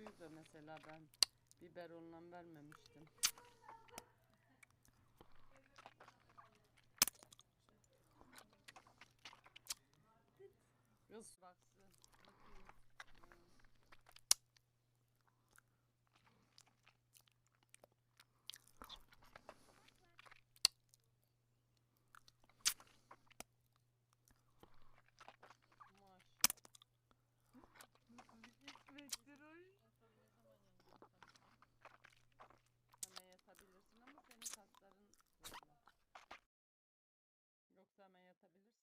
suyu da mesela ben biberonla vermemiştim. Kız baksın. Hemen yatabilirsin